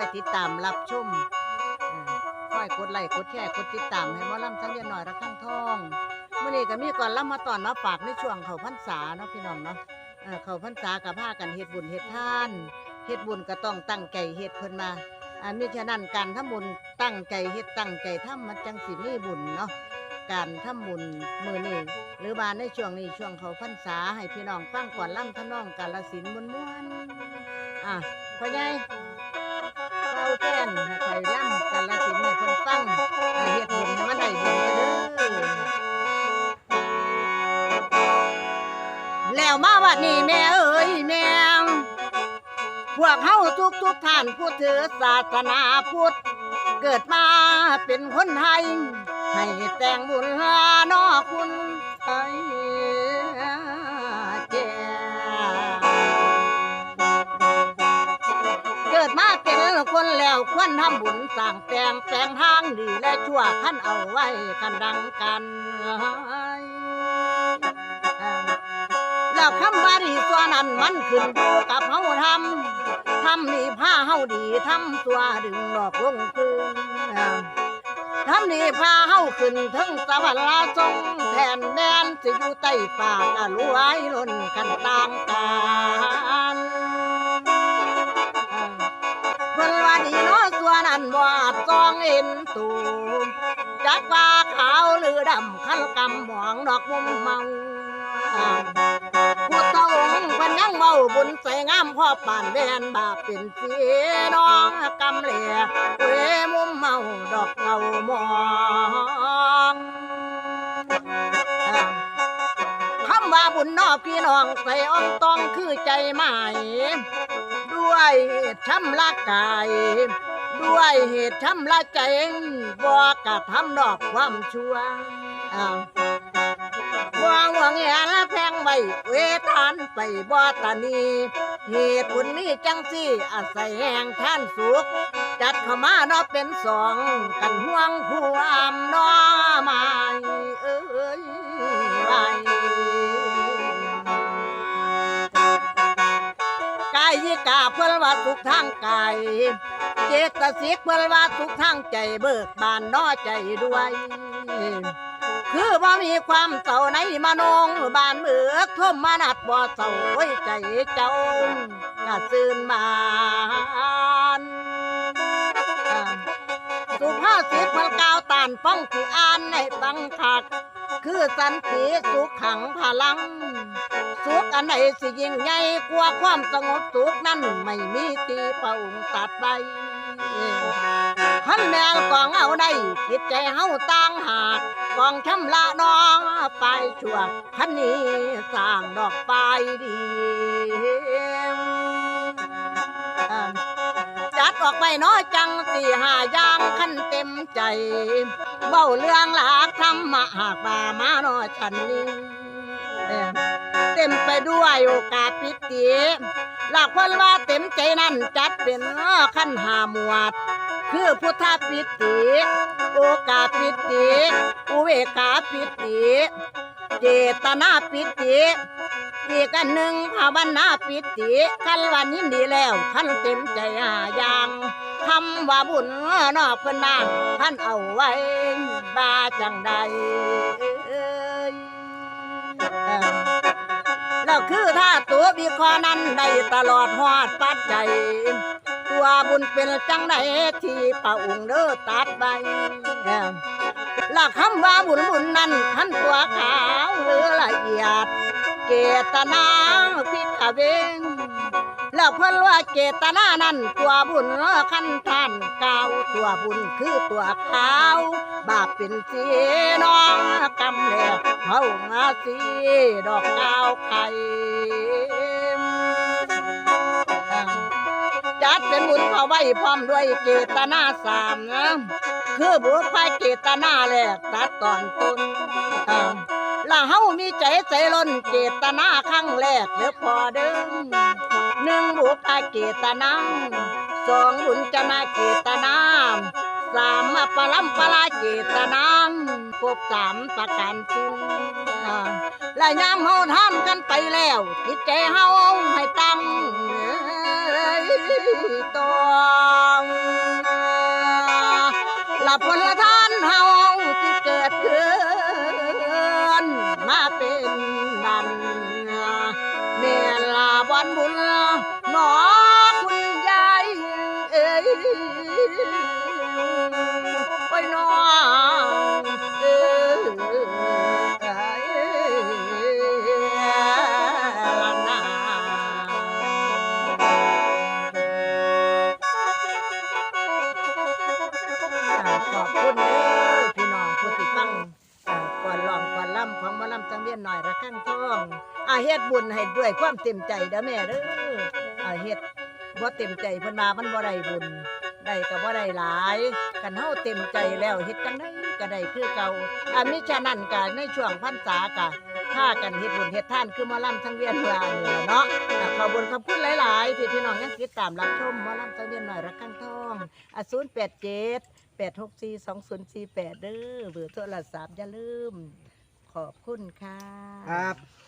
อยติดตามรับชมคอยกดไลค์กดแชร์กดติดตามให้มอลำทั้งเรียนหน่อยระฆังทองเมื่อนี้ก็มีก่อนลำมาตอนมาฝากในช่วงเขาพรรษาเนาะพี่น้องเนาะเออเขาพรรษากับพากันเฮ็ดบุญเฮ็ดท่านเฮ็ดบุญก็ต้องตั้งใจเฮ็ดเพิ่นมาอ่ามิฉะนั้นการทำบุญตั้งใจเฮ็ดตั้งใจทำมันจังสิมีบุญเนาะการทำบุญมื้อนี้หรือว่าในช่วงนี้ช่วงเขาพรรษาให้พี่น้องฟังก่อนลำทำนองกาลสินม่วนๆอะพ่อใหญ่าแท่นให้คอยล่ำกันละสินให้เพิ่นฟังให้เฮ็ดบุญให้มันได้บุญเด้อแล้วมาวัดนี้แม่เอ้ยแม่พวกเฮาทุกทุกท่านผู้ถือศาสนาพุทธเกิดมาเป็นคนไทย ให้แต่งบุญหานอคุณ แล้วควรทำบุญสร้างแตงแต่งทางดีและชั่วท่านเอาไว้กันดังกันแล้วคำว่าดีตัวนั้นมันขึ้นอยู่กับเฮาทำทำนี่ผ้าเฮาดีทำตัวดึงดอกลงคืนทำนี่พาเฮาขึ้นถึงสวรรค์ทรงแทนแดนสิอยู่ใต้ปากก็รวยล้นกันตาม เห็นตูจักว่าขาวหรือดำคันกำหมองดอกมุมเมาผู้เฒ่าองค์เพิ่นยังเมาบุญใส่งามพ่อป่านแว่นบาปเป็นสีน้องกำเหล่เวมุมเมาดอกเงามองคำว่าบุญนอกพี่น้องใส่อ่องตองคือใจหมายด้วยช้ำละกาย ด้วยเหตุช้ำละใจบอกกะทำดอกความชั่วอ้าววาหวงแหละแพงไว้เวทานไปบ่ตานี เหตุผลนี้จังสี่อาศัยแห่งท่านสุข จัดเข้ามาเนาะเป็นสอง กันห่วงความเน้อไม่เอ้ยไว้กายยิกาเพื่อว่าทุกทางกาย เจตสิกเพื่อว่าทุกทางใจเบิกบานน้อใจด้วย คือว่ามีความเศร้าในมโนงบานเบิกทมมานัดบ่เศร้าไว้ใจเจ้ากะซื่นบานอ่าสุภาษิตมันกาวตานป้องที่อ่านในฟังคัก คือสันติสุขขังพลัง สุขอันไหนสิยิ่งใหญ่กว่าความสงบสุขนั้นไม่มีตีพระองค์ตัดไป ขันแมวกองเอาได้จิตใจเฮาต่างหากกองชำละน้องไปชั่วขันนี้สร้างดอกไปดีจัดออกไปน้อยจังสี่หายางขันเต็มใจเบ้าเรื่องหลากธรรมะหากบามาน้อยฉันนี้เต็มไปด้วยโอกาสปิติ หลักเพันว่าเต็มใจนั่นจัดเป็นขั้นหาหมวด คือพุทธปิติ โอกาสปิติ อุเวกาปิติ เจตนาปิติอีกอันหนึ่งภาวนาปิติคันวันยินดีแล้วคันเต็มใจหาอย่างคำว่าบุญนอกเพิ่นนางท่านเอาไว้บาจังใด แล้วคือถ้าตัวบีคอนั้นได้ตลอดหอดปัดใจตัวบุญเป็นจังไดที่ป่าองค์เด้อตัดไปหลักคำว่าบุญบุญนั้นขันตัวขาวหรือละเอียด เกตนาพิกเวง แล้วเพิ่นว่าเจตนานั้นตัวบุญขั้นท่านเก่าตัวบุญคือตัวขาวบาปเป็นสีน้องกำแหลกเฮางาสีดอกกาวไข่จัดเป็นบุญเอาไว้พร้อมด้วยเจตนาสามนะคือบุญภายเจตนาแรกตัดตอนต้นและเฮามีใจใส่ล้นเจตนาครั้งแรกเด้อพอเด้อ หนึ่งบุญภาเจตนาสองบุญจนาเจตนาสามมาปลัมปลาเจตนาครบสามประการสิ่งและยามเฮาทำกันไปแล้วจิตใจเฮาให้ตั้งตองละผลทานเฮา ลาวั ล่ำของหมาล่ำจังเวียนหน่อยระฆังทองอาเฮ็ดบุญให้ด้วยความเต็มใจเด้อแม่เด้ออาเฮ็ดบ่เต็มใจเพิ่นมามันบ่ได้บุญได้ก็บ่ได้หลายกันเฮาเต็มใจแล้วเฮ็ดจังไดก็ได้คือเก่าอ่ามิฉะนั้นก็ในช่วงพรรษาก็ถ้ากันเฮ็ดบุญเฮ็ดทานคือหมอลำทั้งเวียนว่านี่ล่ะเนาะขอบคุญขอบคุณหลาย ๆ ที่พี่น้องยังติดตามรับชมหมอลำจังเวียนหน่อยระฆังทองอะ087แปดหกสี่สองศูนย์สี่แปดเด้อเบอร์โทรศัพท์อย่าลืม ขอบคุณค่ะ ครับ